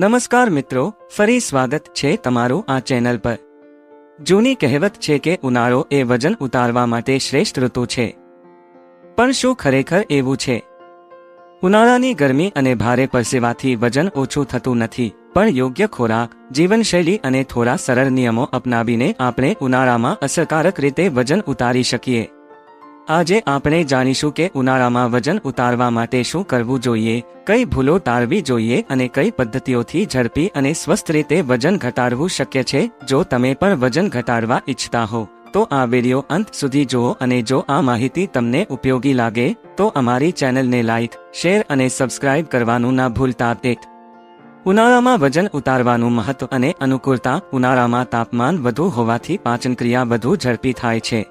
નમસ્કાર મિત્રો, ફરી સ્વાગત છે તમારું આ ચેનલ પર. જૂની કહેવત છે કે ઉનાળો એ વજન ઉતારવા માટે શ્રેષ્ઠ ઋતુ છે. પણ શું ખરેખર એવું છે? ઉનાળાની ગરમી અને ભારે પરસેવાથી વજન ઓછું થતું નથી, પણ યોગ્ય ખોરાક, જીવનશૈલી અને થોડા સરળ નિયમો અપનાવીને આપણે ઉનાળામાં અસરકારક રીતે વજન ઉતારી શકીએ. આજે આપણે જાણીશું કે ઉનાળામાં વજન ઉતારવા માટે શું કરવું જોઈએ, કઈ ભૂલો ટાળવી જોઈએ અને કઈ પદ્ધતિઓથી ઝડપી અને સ્વસ્થ રીતે વજન ઘટાડવું શક્ય છે. જો તમે પણ વજન ઘટાડવા ઈચ્છતા હો, તો આ વીડિયો અંત સુધી જુઓ અને જો આ માહિતી તમને ઉપયોગી લાગે, તો અમારી ચેનલને લાઇક શેર અને સબસ્ક્રાઇબ કરવાનું ના ભૂલતા ટેટ ઉનાળામાં વજન ઉતારવાનું મહત્વ અને અનુકૂળતા ઉનાળામાં તાપમાન વધુ હોવાથી પાચનક્રિયા વધુ ઝડપી થાય છે.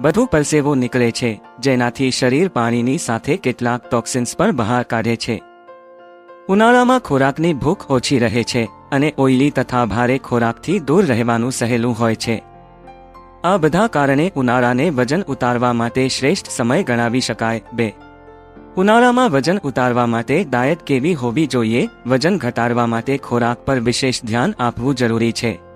બધું પરસેવો નીકળે છે, જેનાથી શરીર પાણીની સાથે કેટલાક ટોક્સિન્સ પણ બહાર કાઢે છે. ઉનાળામાં ખોરાકની ભૂખ ઓછી રહે છે અને ઓઇલી તથા ભારે ખોરાકથી દૂર રહેવાનું સહેલું હોય છે. આ બધા કારણે ઉનાળાને વજન ઉતારવા માટે શ્રેષ્ઠ સમય ગણાવી શકાય. બે. ઉનાળામાં વજન ઉતારવા માટે ડાયટ કેવી હોવી જોઈએ? વજન ઘટાડવા માટે ખોરાક પર વિશેષ ધ્યાન આપવું જરૂરી છે.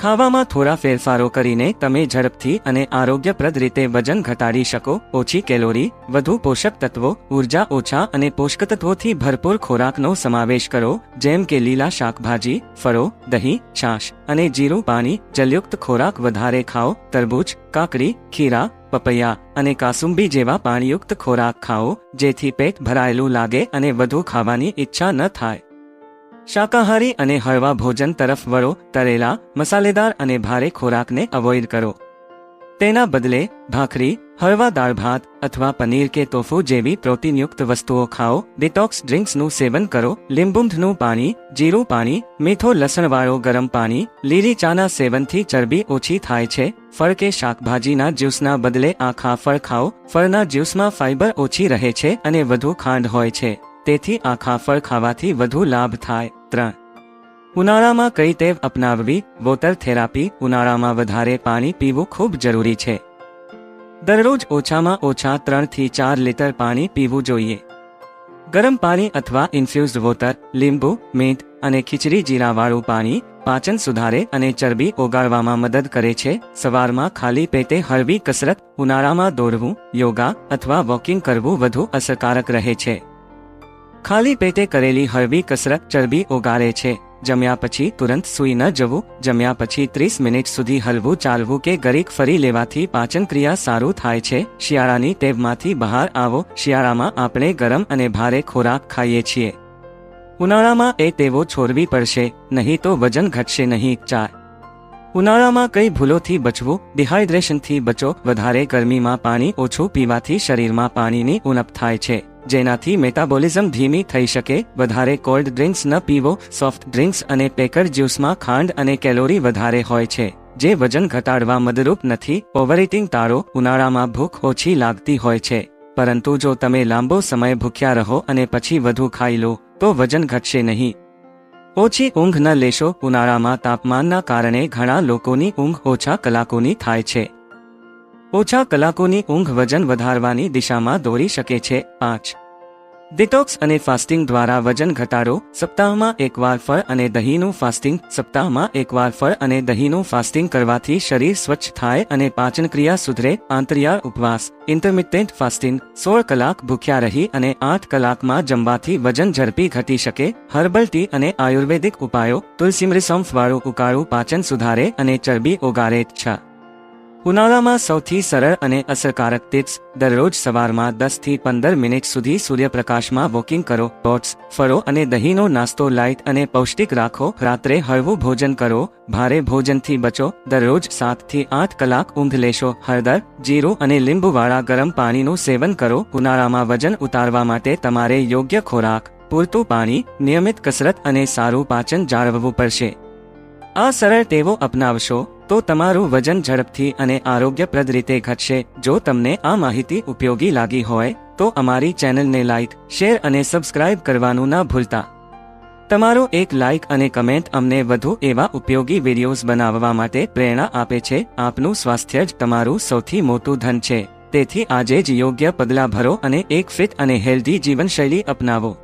ખાવામાં થોડા ફેરફારો કરીને તમે ઝડપથી અને આરોગ્યપ્રદ રીતે વજન ઘટાડી શકો. ઓછી કેલોરી, વધુ પોષક તત્વો, ઊર્જા ઓછા અને પોષક તત્વોથી ભરપૂર ખોરાકનો સમાવેશ કરો, જેમ કે લીલા શાકભાજી, ફળો, દહીં, છાશ અને જીરું પાણી. જલયુક્ત ખોરાક વધારે ખાઓ. તરબૂચ, કાકડી, ખીરા, પપૈયા અને કાસુંબી જેવા પાણીયુક્ત ખોરાક ખાઓ, જેથી પેટ ભરાયેલું લાગે અને વધુ ખાવાની ઈચ્છા ન થાય. શાકાહારી અને હળવા ભોજન તરફ વળો, તરેલા, મસાલેદાર અને ભારે ખોરાકને અવોઇડ કરો. તેના બદલે, ભાખરી, હળવા દાળ ભાત અથવા પનીર કે તોફુ જેવી પ્રોટીનયુક્ત વસ્તુઓ ખાઓ ડિટોક્સ ડ્રિંક્સનું સેવન કરો લીંબુંધનું પાણી, જીરું પાણી, મીઠો લસણવાળો ગરમ પાણી, લીલી ચાના સેવનથી ચરબી ઓછી થાય છે, ફળ કે શાકભાજીના જ્યુસના બદલે આખા ફળ ખાઓ, ફળના જ્યુસમાં ફાઇબર ઓછી રહે છે અને વધુ ખાંડ હોય છે, તેથી આખા ફળ ખાવાથી વધુ લાભ થાય. ત્રણ ઉનાળામાં કઈ ટેવ અપનાવવી? વોટર થેરાપી, ઉનાળામાં વધારે પાણી પીવું ખૂબ જરૂરી છે. દરરોજ ઓછામાં ઓછા ત્રણથી ચાર લીટર પાણી પીવું જોઈએ. ગરમ પાણી અથવા ઇન્ફ્યુઝડ વોટર લીંબુ, મીઠ અને ખીચડી જીરાવાળું પાણી પાચન સુધારે અને ચરબી ઓગાળવામાં મદદ કરે છે. સવારમાં ખાલી પેટે હળવી કસરત, ઉનાળામાં દોડવું, યોગા અથવા વોકિંગ કરવું વધુ અસરકારક રહે છે. ખાલી પેટે કરેલી હળવી કસરત ચરબી ઓગાળે છે. જમ્યા પછી તુરંત સૂઈ ન જવું. જમ્યા પછી ત્રીસ મિનિટ સુધી હલવું ચાલવું કે ગરીક ફરી લેવાથી પાચન ક્રિયા સારું થાય છે. શિયાળાની ટેબમાંથી બહાર આવો. શિયાળામાં આપણે ગરમ અને ભારે ખોરાક ખાઈએ છીએ. ઉનાળામાં એ ટેવો છોડવી પડશે, નહીં તો વજન ઘટશે નહીં. ચાર. ઉનાળામાં કઈ ભૂલોથી બચવું? ડિહાઇડ્રેશનથી બચો. વધારે ગરમીમાં પાણી ઓછું પીવાથી શરીરમાં પાણીની ઉણપ થાય છે. જેનાથી મેટાબોલિઝમ ધીમી થઈ શકે. વધારે કોલ્ડ ડ્રિંક્સ ન પીવો. સોફ્ટ ડ્રિંક્સ અને પેકર જ્યુસમાં ખાંડ અને કેલોરી વધારે હોય છે. જે વજન ઘટાડવા મદદરૂપ નથી. ઓવરઇટિંગ ટાળો ઉનાળામાં ભૂખ ઓછી લાગતી હોય છે. પરંતુ જો તમે લાંબો સમય ભૂખ્યા રહો અને પછી વધુ ખાઈ લો, તો વજન ઘટશે નહીં. ઓછી ઊંઘ ન લેશો. ઉનાળામાં તાપમાનના કારણે ઘણા લોકોની ઊંઘ ઓછા કલાકોની થાય છે. ઓછા કલાકોની ઊંઘ વજન વધારવાની દિશામાં દોરી શકે છે. પાંચ. ડિટોક્સ અને ફાસ્ટિંગ દ્વારા વજન ઘટાડો. સપ્તાહમાં એકવાર ફળ અને દહીંનું ફાસ્ટિંગ. સપ્તાહમાં એકવાર ફળ અને દહીંનું ફાસ્ટિંગ કરવાથી શરીર સ્વચ્છ થાય અને પાચનક્રિયા સુધરે. આંતરિયાળ ઉપવાસ. Intermittent fasting. સોળ કલાક ભૂખ્યા રહી અને આઠ કલાકમાં જમવાથી વજન ઝડપી ઘટી શકે. હર્બલ ટી અને આયુર્વેદિક ઉપાયો. તુલસીમૃસંફ વાળું ઉકાળું પાચન સુધારે અને ચરબી ઓગારે છ. ઉનાળામાં સૌથી સરળ અને અસરકારક ટિપ્સ, દરરોજ સવારમાં દસથી પંદર મિનિટ સુધી સૂર્યપ્રકાશમાં વોકિંગ કરો ઓટ્સ ફળો અને દહીંનો નાસ્તો લાઇટ અને પૌષ્ટિક રાખો, રાત્રે હળવું ભોજન કરો, ભારે ભોજનથી બચો, દરરોજ સાતથી આઠ કલાક ઊંઘ લેશો, હળદર, જીરું અને લીંબુવાળા ગરમ પાણીનું સેવન કરો, ઉનાળામાં વજન ઉતારવા માટે તમારે યોગ્ય ખોરાક, પૂરતું પાણી, નિયમિત કસરત અને સારું પાચન જાળવવું પડશે. આ સરળ ટેવો અપનાવશો તો તમારું વજન ઝડપથી અને આરોગ્યપ્રદ રીતે ઘટશે. જો તમને આ માહિતી ઉપયોગી લાગી હોય, તો અમારી ચેનલને લાઇક શેર અને સબસ્ક્રાઇબ કરવાનું ના ભૂલતા. તમારો એક લાઇક અને કમેન્ટ અમને વધુ એવા ઉપયોગી વિડીયોઝ બનાવવા માટે પ્રેરણા આપે છે. આપનું સ્વાસ્થ્ય જ તમારું સૌથી મોટું ધન છે. તેથી આજે જ યોગ્ય પગલાં ભરો અને એક ફિટ અને હેલ્ધી જીવનશૈલી અપનાવો.